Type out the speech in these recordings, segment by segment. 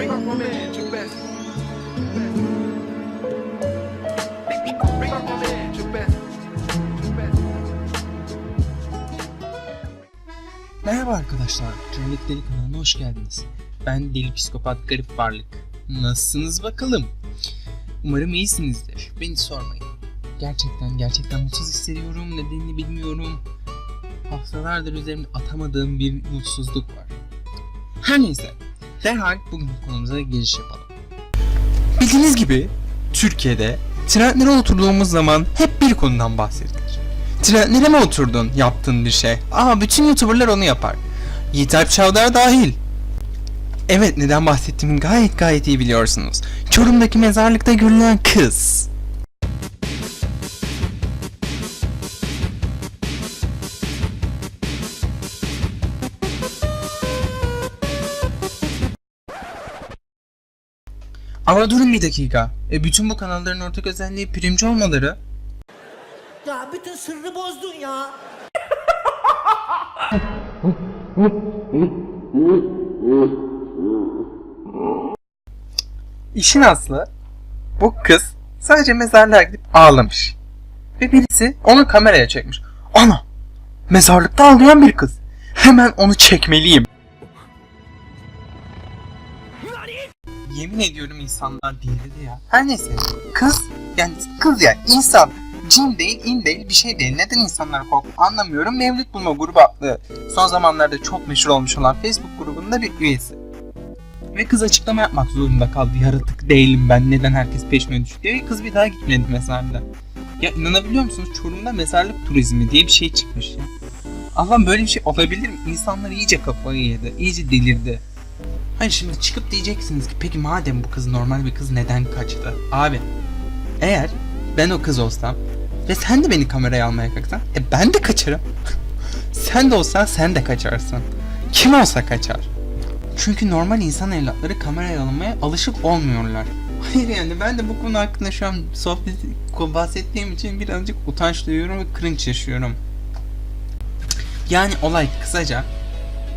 Bring my my man, Jabez. Jabez. Merhaba arkadaşlar, Trendek Deli kanalına hoş geldiniz. Ben Deli Psikopat Garip Varlık. Nasılsınız bakalım? Umarım iyisinizdir. Beni sormayın. Gerçekten gerçekten mutsuz hissediyorum. Nedenini bilmiyorum. Haftalardır üzerimde atamadığım bir mutsuzluk var. Her neyse. Derhal bugün konumuza giriş yapalım. Bildiğiniz gibi Türkiye'de trendlere oturduğumuz zaman hep bir konudan bahsedilir. Trendlere mi oturdun yaptığın bir şey? Aa bütün YouTuber'lar onu yapar. Yiğit Alp Çavdar dahil. Evet neden bahsettiğimi gayet gayet iyi biliyorsunuz. Çorum'daki mezarlıkta görülen kız. Ama durun bir dakika. E, bütün bu kanalların ortak özelliği primci olmaları. Ya bütün sırrı bozdun ya. İşin aslı bu kız sadece mezarlığa gidip ağlamış. Ve birisi onu kameraya çekmiş. Ana! Mezarlıkta ağlayan bir kız. Hemen onu çekmeliyim. Yemin ediyorum insanlar delirdi ya. Her neyse. Kız yani kız ya insan. Cin değil, in değil, bir şey değil. Neden insanlar korkuyor anlamıyorum. Mevlüt Bulma grubu adlı son zamanlarda çok meşhur olmuş olan Facebook grubunda bir üyesi. Ve kız açıklama yapmak zorunda kaldı. Yaratık değilim ben. Neden herkes peşime düştü diye. Kız bir daha gitmedi mezarlığa. Ya inanabiliyor musunuz? Çorum'da mezarlık turizmi diye bir şey çıkmış ya. Allah'ım böyle bir şey olabilir mi? İnsanlar iyice kafayı yedi. iyice delirdi. Hayır şimdi çıkıp diyeceksiniz ki peki madem bu kız normal bir kız neden kaçtı? Abi eğer ben o kız olsam ve sen de beni kameraya almaya kalksan e ben de kaçarım. sen de olsan sen de kaçarsın. Kim olsa kaçar. Çünkü normal insan evlatları kameraya alınmaya alışık olmuyorlar. Hayır yani ben de bu konu hakkında şu an sohbet bahsettiğim için birazcık utanç duyuyorum ve cringe yaşıyorum. Yani olay kısaca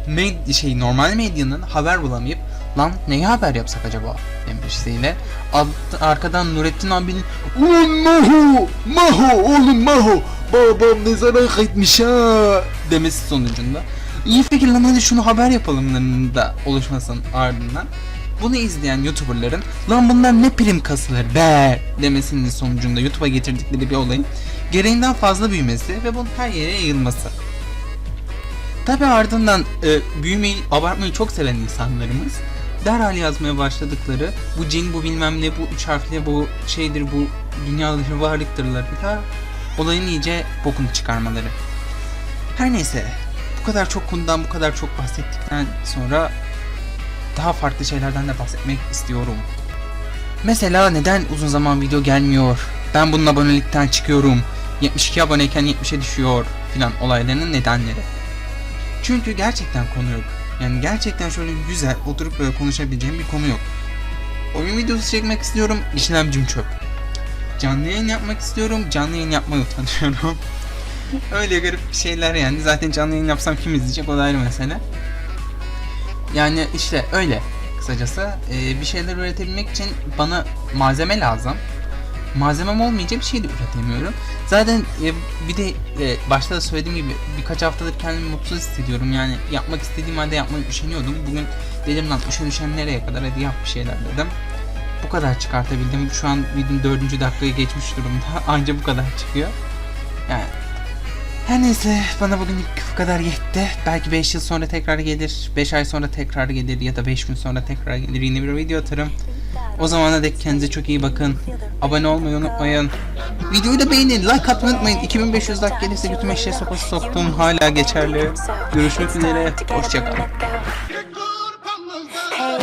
med şey normal medyanın haber bulamayıp lan neyi haber yapsak acaba demesiyle alt- arkadan Nurettin abinin Ulan Maho! Maho! Oğlum Maho! Babam mezara gitmiş ha! demesi sonucunda iyi fikir lan hadi şunu haber yapalım da oluşmasın ardından bunu izleyen YouTuber'ların lan bunlar ne prim kasılır be demesinin sonucunda YouTube'a getirdikleri bir olayın gereğinden fazla büyümesi ve bunun her yere yayılması. Tabi ardından e, büyümeyi, abartmayı çok seven insanlarımız derhal yazmaya başladıkları bu cin, bu bilmem ne, bu üç harfli, bu şeydir, bu dünya dışı varlıktırlarıyla olayın iyice bokunu çıkarmaları. Her neyse, bu kadar çok konudan bu kadar çok bahsettikten sonra daha farklı şeylerden de bahsetmek istiyorum. Mesela neden uzun zaman video gelmiyor? Ben bunun abonelikten çıkıyorum. 72 aboneyken 70'e düşüyor filan olaylarının nedenleri. Çünkü gerçekten konu yok. Yani gerçekten şöyle güzel oturup böyle konuşabileceğim bir konu yok. Oyun videosu çekmek istiyorum, işlemcim çöp. Canlı yayın yapmak istiyorum, canlı yayın yapmaya utanıyorum. Öyle garip şeyler yani. Zaten canlı yayın yapsam kim izleyecek o da ayrı mesele. Yani işte öyle kısacası. Bir şeyler üretebilmek için bana malzeme lazım. Malzemem olmayınca bir şey de üretemiyorum. Zaten e, bir de e, başta da söylediğim gibi birkaç haftadır kendimi mutsuz hissediyorum. Yani yapmak istediğim halde yapmayı üşeniyordum. Bugün dedim lan üşen nereye kadar hadi yap bir şeyler dedim. Bu kadar çıkartabildim. Şu an videonun dördüncü dakikayı geçmiş durumda. Anca bu kadar çıkıyor. Yani her neyse bana bugünlük bu kadar yetti. Belki 5 yıl sonra tekrar gelir, 5 ay sonra tekrar gelir ya da 5 gün sonra tekrar gelir yine bir video atarım. O zamana dek kendinize çok iyi bakın. Abone olmayı unutmayın. Videoyu da beğenin, like atmayı unutmayın. 2500 like gelirse bütün eşeğe sopası soktum. Hala geçerli. Görüşmek üzere. Hoşçakalın. Hey,